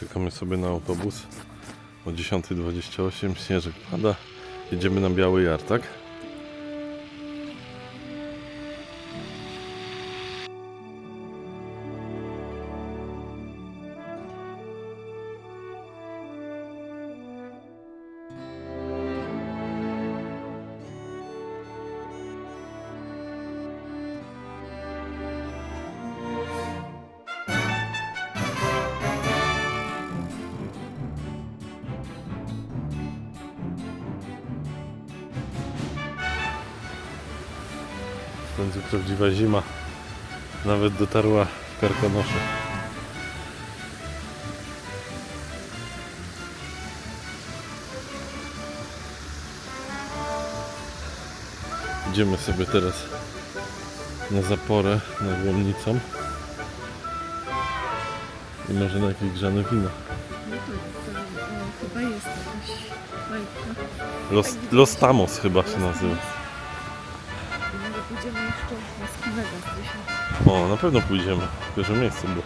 Czekamy sobie na autobus o 10.28, śnieżek pada. Jedziemy na Biały Jar, tak? Końcu prawdziwa zima. Nawet dotarła w Karkonosze. Idziemy sobie teraz na zaporę nad Łomnicą. I może na jakieś grzane wino. No tak. Los, Los Tamos chyba się nazywa. O, na pewno pójdziemy. Tylko, że miejsce było.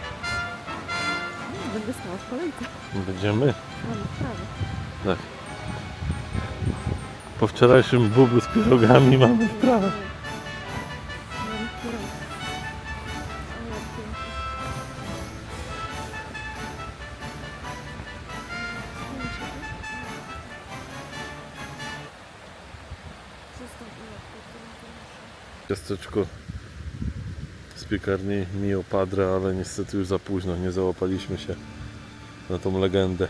Będę stała w kolejce. Będziemy? Mamy sprawę. Tak. Po wczorajszym bublu z pierogami mamy sprawę. Mamy sprawę. O, jak pięknie. Zdjęcie, tak? Zostaw ułatkę, którą proszę. Ciasteczko z piekarni Mio Padre, ale niestety już za późno. Nie załapaliśmy się na tą legendę.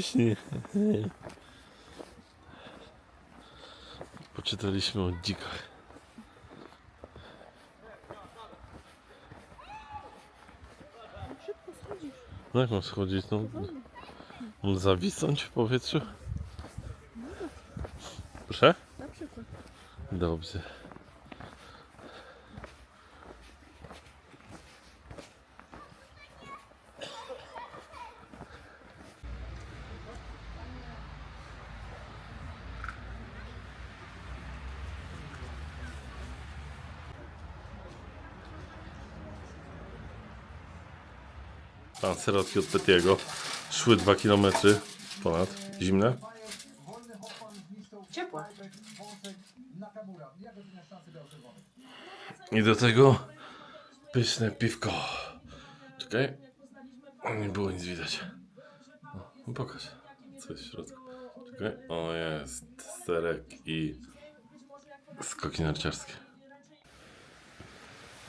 Śnieg. Poczytaliśmy o dzikach. Szybko schodzisz. No jak mam schodzić? No, mam zawisnąć w powietrzu? Proszę? Na przykład. Dobrze. Pan serotki od Petiego. Szły 2 km ponad. Zimne. Ciepłe. I do tego pyszne piwko. Czekaj. Nie było nic widać. No, pokaż. Co jest w środku. Czekaj. O jest. Serek i skoki narciarskie.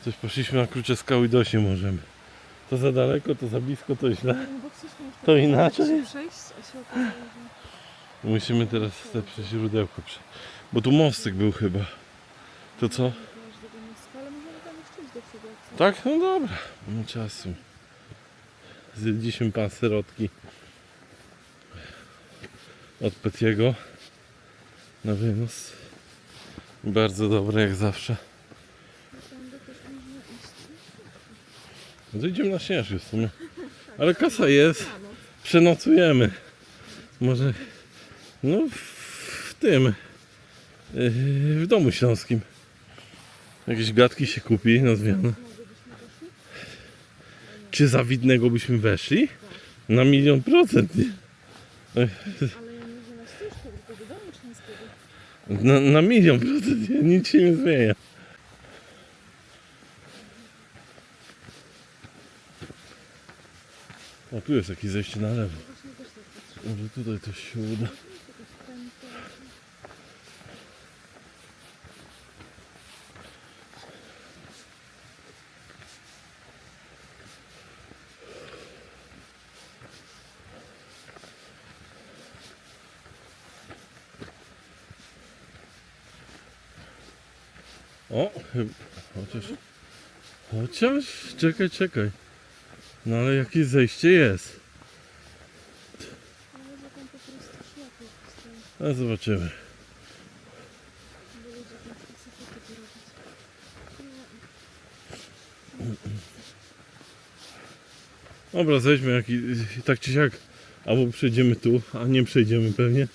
Coś poszliśmy na krucze skały do się możemy. To za daleko, to za blisko, to źle. No To inaczej? się przejść, a się okazało, że... Musimy teraz te przez źródełko prze... Bo tu mostek był chyba. To co? Tak? No dobra. Nie ma czasu. Zjedliśmy pan serotki od Petiego na wynos. Bardzo dobre jak zawsze. No to idziemy na śnieżki w sumie. Ale kasa jest. No. Przenocujemy. Może no w, tym yy, w domu śląskim. Jakieś gadki się kupi na zmianę. Czy za widnego byśmy weszli? Na milion procent. Nie? Na. Na, na milion procent. Nic się nie zmienia. O, tu jest jakieś zejście na lewo. Może tutaj coś się uda. O. Chociaż. Chociaż. Czekaj, czekaj. No ale jakieś zejście jest. A zobaczymy. Dobra, zejdźmy jak i, i tak czy siak. Albo przejdziemy tu, a nie przejdziemy pewnie.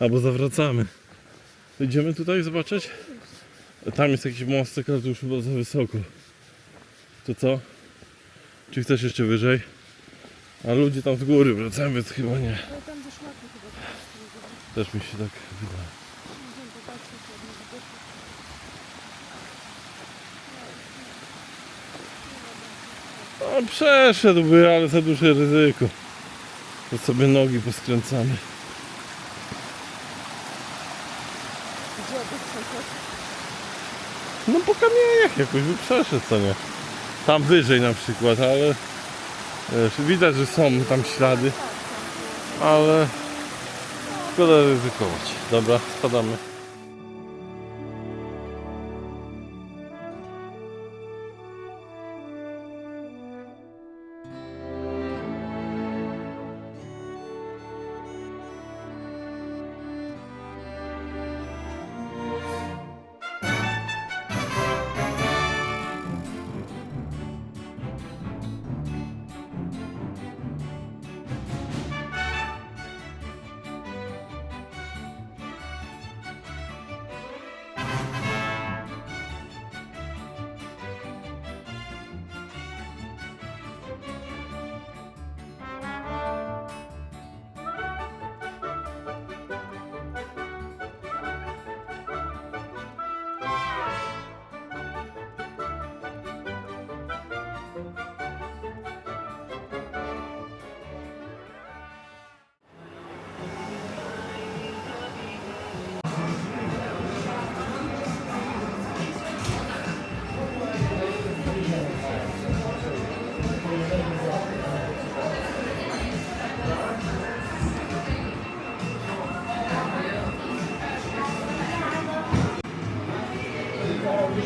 Albo zawracamy. Idziemy tutaj zobaczyć? Tam jest jakiś mostek, ale to już chyba za wysoko. To co? Czy chcesz jeszcze wyżej? A ludzie tam z góry wracają, więc chyba nie. Ale tam ze szlaku chyba po prostu idziemy. Też mi się tak wydaje. No, przeszedłby, ale za duże ryzyko. To sobie nogi poskręcamy. No po kamieniach jakoś by przeszedł, co nie? Tam wyżej na przykład, ale wiesz, widać, że są tam ślady, ale szkoda ryzykować. Dobra, spadamy.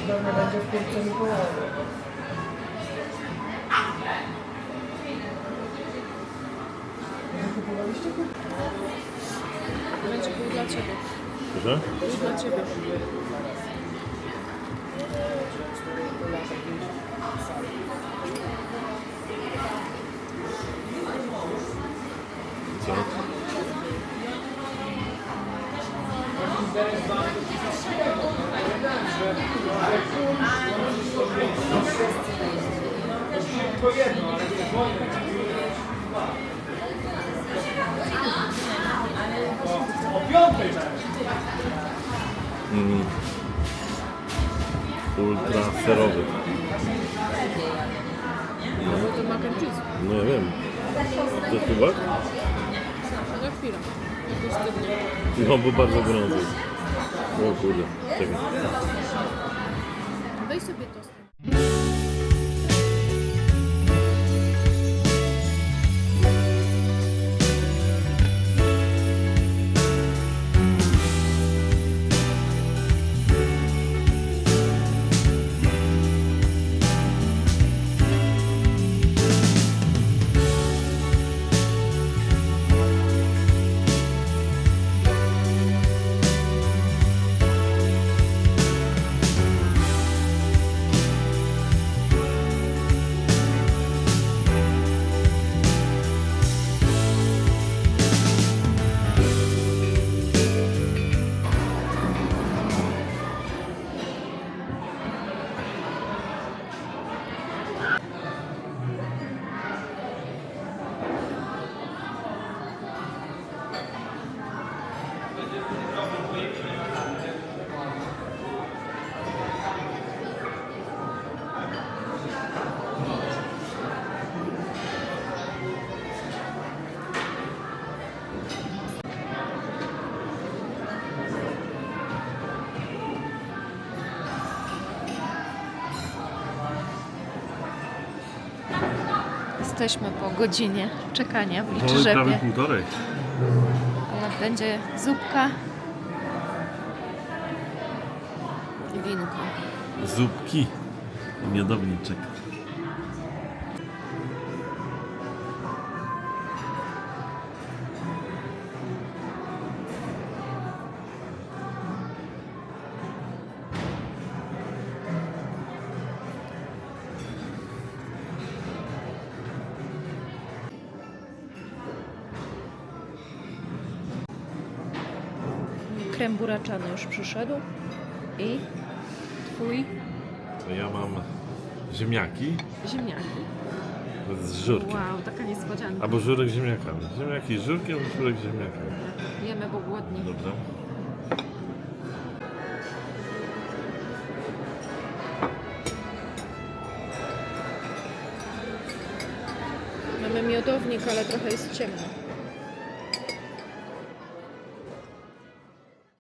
Pewnie będzie w kurce Mikołaja. Nie kupowaliście kurtki? Będzie był dla Ciebie. Proszę? Był dla Ciebie. Co? Mm. Ultra serowy. To mac and cheese. No ja wiem. To. Jakoś tyle. No bo bardzo gorąco. jest. O kurde. Czekaj. Weź sobie tost. jesteśmy po godzinie czekania w no Liczyrzewie. Prawie półtorej. Ale będzie zupka winko. Zupki i miodowniczek. Krem buraczany już przyszedł. I twój Ja mam ziemniaki ziemniaki. z żurkiem. Wow, taka niespodzianka. Albo żurek z ziemniakami. Ziemniaki z żurkiem, żurek z ziemniakami. Jemy, bo głodni. Dobra. Mamy miodownik, ale trochę jest ciemno.